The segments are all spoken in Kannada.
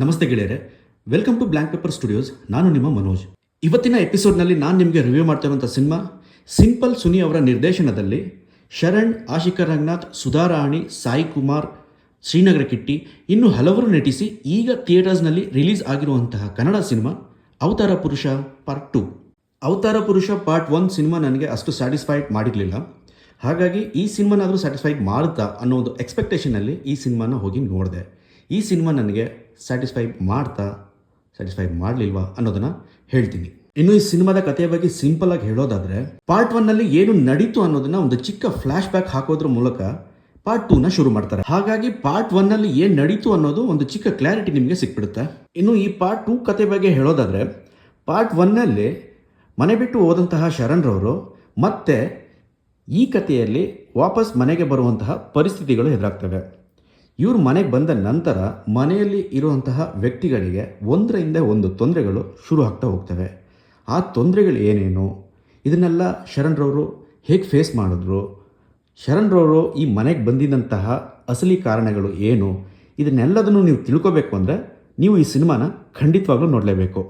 ನಮಸ್ತೆ ಗೆಳೆಯರೆ. Welcome to blank paper studios ನಾನು ನಿಮ್ಮ ಮನೋಜ್. ಇವತ್ತಿನ ಎಪಿಸೋಡ್ನಲ್ಲಿ ನಾನು ನಿಮಗೆ ರಿವ್ಯೂ ಮಾಡ್ತಾ ಇರುವಂಥ ಸಿನಿಮಾ ಸಿಂಪಲ್ ಸುನಿ ಅವರ ನಿರ್ದೇಶನದಲ್ಲಿ ಶರಣ್, ಆಶಿಕಾ ರಂಗನಾಥ್ ಸುಧಾರಾಣಿ ಸಾಯಿ ಕುಮಾರ್, ಶ್ರೀನಗರ ಕಿಟ್ಟಿ ಇನ್ನು ಹಲವರು ನಟಿಸಿ ಈಗ ಥಿಯೇಟರ್ಸ್ನಲ್ಲಿ ರಿಲೀಸ್ ಆಗಿರುವಂತಹ ಕನ್ನಡ ಸಿನಿಮಾ ಅವತಾರ ಪುರುಷ ಪಾರ್ಟ್ ಟು ಅವತಾರ ಪುರುಷ ಪಾರ್ಟ್ ಒನ್ ಸಿನಿಮಾ ನನಗೆ ಅಷ್ಟು ಸ್ಯಾಟಿಸ್ಫೈಡ್ ಮಾಡಿರಲಿಲ್ಲ. ಹಾಗಾಗಿ ಈ ಸಿನಿಮಾನಾದರೂ ಸ್ಯಾಟಿಸ್ಫೈಡ್ ಮಾಡುತ್ತಾ ಅನ್ನೋ ಒಂದು ಎಕ್ಸ್ಪೆಕ್ಟೇಷನಲ್ಲಿ ಈ ಸಿನಿಮಾನ ಹೋಗಿ ನೋಡಿದೆ. ಈ ಸಿನಿಮಾ ನನಗೆ ಸ್ಯಾಟಿಸ್ಫೈ ಮಾಡ್ತಾ ಸ್ಯಾಟಿಸ್ಫೈ ಮಾಡಲಿಲ್ವಾ ಅನ್ನೋದನ್ನ ಹೇಳ್ತೀನಿ. ಇನ್ನು ಈ ಸಿನಿಮಾದ ಕಥೆಯ ಬಗ್ಗೆ ಸಿಂಪಲ್ ಆಗಿ ಹೇಳೋದಾದ್ರೆ ಪಾರ್ಟ್ ಒನ್ನಲ್ಲಿ ಏನು ನಡೀತು ಅನ್ನೋದನ್ನ ಒಂದು ಚಿಕ್ಕ ಫ್ಲಾಶ್ ಬ್ಯಾಕ್ ಹಾಕೋದ್ರ ಮೂಲಕ ಪಾರ್ಟ್ ಟೂನ ಶುರು ಮಾಡ್ತಾರೆ. ಹಾಗಾಗಿ ಪಾರ್ಟ್ ಒನ್ನಲ್ಲಿ ಏನು ನಡೀತು ಅನ್ನೋದು ಒಂದು ಚಿಕ್ಕ ಕ್ಲಾರಿಟಿ ನಿಮಗೆ ಸಿಕ್ಬಿಡುತ್ತೆ. ಇನ್ನು ಈ ಪಾರ್ಟ್ ಟೂ ಕತೆ ಬಗ್ಗೆ ಹೇಳೋದಾದ್ರೆ ಪಾರ್ಟ್ ಒನ್ನಲ್ಲಿ ಮನೆ ಬಿಟ್ಟು ಹೋದಂತಹ ಶರಣ್ರವರು ಮತ್ತೆ ಈ ಕಥೆಯಲ್ಲಿ ವಾಪಸ್ ಮನೆಗೆ ಬರುವಂತಹ ಪರಿಸ್ಥಿತಿಗಳು ಎದುರಾಗ್ತವೆ. ಇವರು ಮನೆಗೆ ಬಂದ ನಂತರ ಮನೆಯಲ್ಲಿ ಇರುವಂತಹ ವ್ಯಕ್ತಿಗಳಿಗೆ ಒಂದರ ಹಿಂದೆ ಒಂದು ತೊಂದರೆಗಳು ಶುರು ಆಗ್ತಾ ಹೋಗ್ತವೆ. ಆ ತೊಂದರೆಗಳು ಏನೇನು? ಇದನ್ನೆಲ್ಲ ಶರಣ್ರವರು ಹೇಗೆ ಫೇಸ್ ಮಾಡಿದ್ರು? ಶರಣ್ರವರು ಈ ಮನೆಗೆ ಬಂದಿದ್ದಂತಹ ಅಸಲಿ ಕಾರಣಗಳು ಏನು? ಇದನ್ನೆಲ್ಲದನ್ನು ನೀವು ತಿಳ್ಕೋಬೇಕು ಅಂದರೆ ನೀವು ಈ ಸಿನಿಮಾನ ಖಂಡಿತವಾಗ್ಲೂ ನೋಡಲೇಬೇಕು.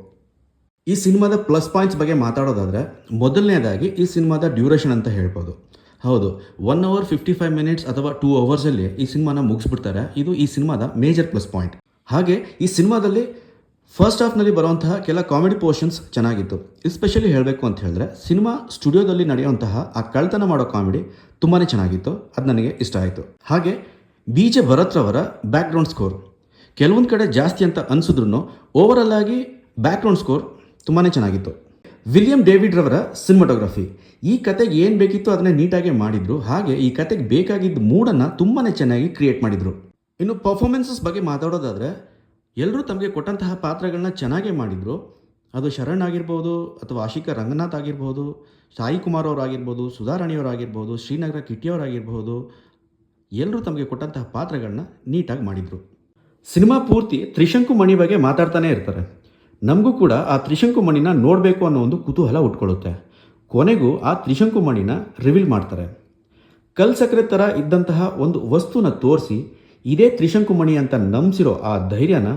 ಈ ಸಿನಿಮಾದ ಪ್ಲಸ್ ಪಾಯಿಂಟ್ಸ್ ಬಗ್ಗೆ ಮಾತಾಡೋದಾದರೆ ಮೊದಲನೇದಾಗಿ ಈ ಸಿನಿಮಾದ ಡ್ಯೂರೇಷನ್ ಅಂತ ಹೇಳ್ಬೋದು. ಹೌದು one hour fifty five minutes ಅಥವಾ ಟೂ ಅವರ್ಸಲ್ಲಿ ಈ ಸಿನಿಮಾನ ಮುಗಿಸ್ಬಿಡ್ತಾರೆ. ಇದು ಈ ಸಿನಿಮಾದ ಮೇಜರ್ ಪ್ಲಸ್ ಪಾಯಿಂಟ್ ಹಾಗೆ ಈ ಸಿನಿಮಾದಲ್ಲಿ ಫಸ್ಟ್ ಹಾಫ್ನಲ್ಲಿ ಬರುವಂತಹ ಕೆಲ ಕಾಮಿಡಿ ಪೋರ್ಷನ್ಸ್ ಚೆನ್ನಾಗಿತ್ತು. ಎಸ್ಪೆಷಲಿ ಹೇಳಬೇಕು ಅಂತ ಹೇಳಿದ್ರೆ, ಸಿನಿಮಾ ಸ್ಟುಡಿಯೋದಲ್ಲಿ ನಡೆಯುವಂತಹ ಆ ಕಳ್ತನ ಮಾಡೋ ಕಾಮಿಡಿ ತುಂಬಾ ಚೆನ್ನಾಗಿತ್ತು. ಅದು ನನಗೆ ಇಷ್ಟ ಆಯಿತು. ಹಾಗೆ ಬಿ ಜೆ ಭರತ್ರವರ ಬ್ಯಾಕ್ಗ್ರೌಂಡ್ ಸ್ಕೋರ್ ಕೆಲವೊಂದು ಕಡೆ ಜಾಸ್ತಿ ಅಂತ ಅನಿಸಿದ್ರು ಓವರಲ್ ಆಗಿ ಬ್ಯಾಕ್ಗ್ರೌಂಡ್ ಸ್ಕೋರ್ ತುಂಬಾ ಚೆನ್ನಾಗಿತ್ತು. ವಿಲಿಯಂ ಡೇವಿಡ್ ರವರ ಸಿನಿಮಾಟೋಗ್ರಫಿ. ಈ ಕತೆಗೆ ಏನು ಬೇಕಿತ್ತು ಅದನ್ನೇ ನೀಟಾಗಿ ಮಾಡಿದ್ರು. ಹಾಗೆ ಈ ಕತೆಗೆ ಬೇಕಾಗಿದ್ದ ಮೂಡನ್ನು ತುಂಬಾ ಚೆನ್ನಾಗಿ ಕ್ರಿಯೇಟ್ ಮಾಡಿದರು. ಇನ್ನು ಪರ್ಫಾರ್ಮೆನ್ಸಸ್ ಬಗ್ಗೆ ಮಾತಾಡೋದಾದರೆ ಎಲ್ಲರೂ ತಮಗೆ ಕೊಟ್ಟಂತಹ ಪಾತ್ರಗಳನ್ನ ಚೆನ್ನಾಗೇ ಮಾಡಿದರು. ಅದು ಶರಣ್ ಆಗಿರ್ಬೋದು, ಅಥವಾ ಆಶಿಕಾ ರಂಗನಾಥ್ ಆಗಿರ್ಬೋದು, ಸಾಯಿ ಕುಮಾರ್ ಅವರಾಗಿರ್ಬೋದು ಸುಧಾರಾಣಿಯವರಾಗಿರ್ಬೋದು ಶ್ರೀನಗರ ಕಿಟ್ಟಿಯವರಾಗಿರ್ಬೋದು ಎಲ್ಲರೂ ತಮಗೆ ಕೊಟ್ಟಂತಹ ಪಾತ್ರಗಳನ್ನ ನೀಟಾಗಿ ಮಾಡಿದರು. ಸಿನಿಮಾ ಪೂರ್ತಿ ತ್ರಿಶಂಕು ಮಣಿ ಬಗ್ಗೆ ಮಾತಾಡ್ತಾನೆ ಇರ್ತಾರೆ. ನಮಗೂ ಕೂಡ ಆ ತ್ರಿಶಂಕು ಮಣಿನ ನೋಡಬೇಕು ಅನ್ನೋ ಒಂದು ಕುತೂಹಲ ಉಟ್ಕೊಳ್ಳುತ್ತೆ. ಕೊನೆಗೂ ಆ ತ್ರಿಶಂಕು ಮಣಿನ ರಿವೀಲ್ ಮಾಡ್ತಾರೆ. ಕಲ್ ಸಕ್ಕರೆ ಥರ ಇದ್ದಂತಹ ಒಂದು ವಸ್ತುನ ತೋರಿಸಿ ಇದೇ ತ್ರಿಶಂಕು ಮಣಿ ಅಂತ ನಂಬಿಸಿರೋ ಆ ಧೈರ್ಯನ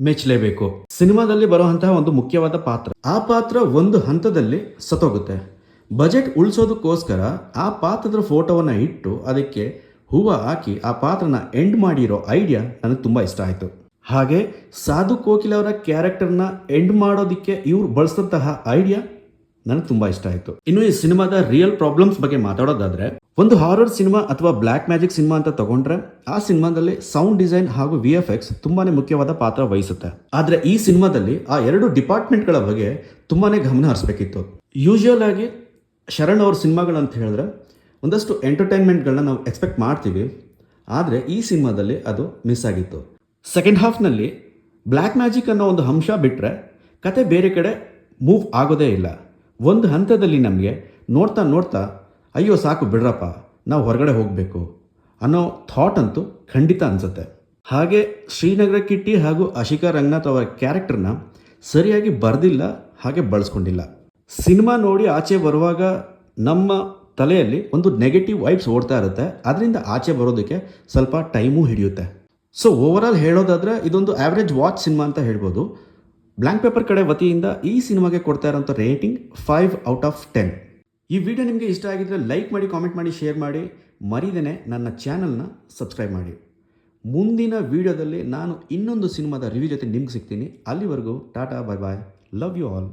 ಮೆಚ್ಚಲೇಬೇಕು. ಸಿನಿಮಾದಲ್ಲಿ ಬರುವಂತಹ ಒಂದು ಮುಖ್ಯವಾದ ಪಾತ್ರ. ಆ ಪಾತ್ರ ಒಂದು ಹಂತದಲ್ಲಿ ಸತ್ತೋಗುತ್ತೆ. ಬಜೆಟ್ ಉಳಿಸೋದಕ್ಕೋಸ್ಕರ ಆ ಪಾತ್ರದ ಫೋಟೋವನ್ನು ಇಟ್ಟು ಅದಕ್ಕೆ ಹೂವು ಹಾಕಿ ಆ ಪಾತ್ರನ ಎಂಡ್ ಮಾಡಿರೋ ಐಡಿಯಾ ನನಗೆ ತುಂಬ ಇಷ್ಟ ಆಯಿತು. ಹಾಗೆ ಸಾಧು ಕೋಕಿಲ್ ಅವರ ಕ್ಯಾರೆಕ್ಟರ್ನ ಎಂಡ್ ಮಾಡೋದಕ್ಕೆ ಇವ್ರು ಬಳಸಿದಂತಹ ಐಡಿಯಾ ನನಗೆ ತುಂಬ ಇಷ್ಟ ಆಯಿತು. ಇನ್ನು ಈ ಸಿನಿಮಾದ ರಿಯಲ್ ಪ್ರಾಬ್ಲಮ್ಸ್ ಬಗ್ಗೆ ಮಾತಾಡೋದಾದ್ರೆ, ಒಂದು ಹಾರರ್ ಸಿನಿಮಾ ಅಥವಾ ಬ್ಲ್ಯಾಕ್ ಮ್ಯಾಜಿಕ್ ಸಿನಿಮಾ ಅಂತ ತಗೊಂಡ್ರೆ, ಆ ಸಿನಿಮಾದಲ್ಲಿ ಸೌಂಡ್ ಡಿಸೈನ್ ಹಾಗೂ ವಿ ಎಫ್ ಎಕ್ಸ್ ತುಂಬಾನೇ ಮುಖ್ಯವಾದ ಪಾತ್ರ ವಹಿಸುತ್ತೆ. ಆದ್ರೆ ಈ ಸಿನಿಮಾದಲ್ಲಿ ಆ ಎರಡು ಡಿಪಾರ್ಟ್ಮೆಂಟ್ಗಳ ಬಗ್ಗೆ ತುಂಬಾನೇ ಗಮನ ಹರಿಸಬೇಕಿತ್ತು. ಯೂಶುವಲ್ ಆಗಿ ಶರಣ್ ಅವ್ರ ಸಿನಿಮಾಗಳಂತ ಹೇಳಿದ್ರೆ, ಒಂದಷ್ಟು ಎಂಟರ್ಟೈನ್ಮೆಂಟ್ಗಳನ್ನ ನಾವು ಎಕ್ಸ್ಪೆಕ್ಟ್ ಮಾಡ್ತೀವಿ, ಆದರೆ ಈ ಸಿನಿಮಾದಲ್ಲಿ ಅದು ಮಿಸ್ ಆಗಿತ್ತು. ಸೆಕೆಂಡ್ ಹಾಫ್ನಲ್ಲಿ ಬ್ಲ್ಯಾಕ್ ಮ್ಯಾಜಿಕ್ ಅನ್ನೋ ಒಂದು ಅಂಶ ಬಿಟ್ಟರೆ ಕತೆ ಬೇರೆ ಕಡೆ ಮೂವ್ ಆಗೋದೇ ಇಲ್ಲ. ಒಂದು ಹಂತದಲ್ಲಿ ನಮಗೆ ನೋಡ್ತಾ ನೋಡ್ತಾ, ಅಯ್ಯೋ ಸಾಕು ಬಿಡ್ರಪ್ಪ, ನಾವು ಹೊರಗಡೆ ಹೋಗಬೇಕು ಅನ್ನೋ ಥಾಟ್ ಅಂತೂ ಖಂಡಿತ ಅನಿಸುತ್ತೆ. ಹಾಗೆ ಶ್ರೀನಗರ ಕಿಟ್ಟಿ ಹಾಗೂ ಅಶಿಕಾ ರಂಗನಾಥ್ ಅವರ ಕ್ಯಾರೆಕ್ಟರ್ನ ಸರಿಯಾಗಿ ಬರೆದಿಲ್ಲ, ಹಾಗೆ ಬಳಸ್ಕೊಂಡಿಲ್ಲ. ಸಿನಿಮಾ ನೋಡಿ ಆಚೆ ಬರುವಾಗ ನಮ್ಮ ತಲೆಯಲ್ಲಿ ಒಂದು ನೆಗೆಟಿವ್ ವೈಬ್ಸ್ ಓಡ್ತಾ ಇರುತ್ತೆ. ಅದರಿಂದ ಆಚೆ ಬರೋದಕ್ಕೆ ಸ್ವಲ್ಪ ಟೈಮೂ ಹಿಡಿಯುತ್ತೆ. ಸೊ ಓವರಾಲ್ ಹೇಳೋದಾದರೆ, ಇದೊಂದು ಆ್ಯಾವ್ರೇಜ್ ವಾಚ್ ಸಿನಿಮಾ ಅಂತ ಹೇಳ್ಬೋದು. ಬ್ಲ್ಯಾಂಕ್ ಪೇಪರ್ ಕಡೆ ವತಿಯಿಂದ ಈ ಸಿನಿಮಾಗೆ ಕೊಡ್ತಾ ಇರೋಂಥ rating five out of ten ಈ ವಿಡಿಯೋ ನಿಮಗೆ ಇಷ್ಟ ಆಗಿದ್ದರೆ ಲೈಕ್ ಮಾಡಿ ಕಾಮೆಂಟ್ ಮಾಡಿ ಶೇರ್ ಮಾಡಿ. ಮರಿದೇನೆ ನನ್ನ ಚಾನಲ್ನ ಸಬ್ಸ್ಕ್ರೈಬ್ ಮಾಡಿ. ಮುಂದಿನ ವಿಡಿಯೋದಲ್ಲಿ ನಾನು ಇನ್ನೊಂದು ಸಿನಿಮಾದ ರಿವ್ಯೂ ಜೊತೆ ನಿಮ್ಗೆ ಸಿಗ್ತೀನಿ. ಅಲ್ಲಿವರೆಗೂ tata bye bye love you all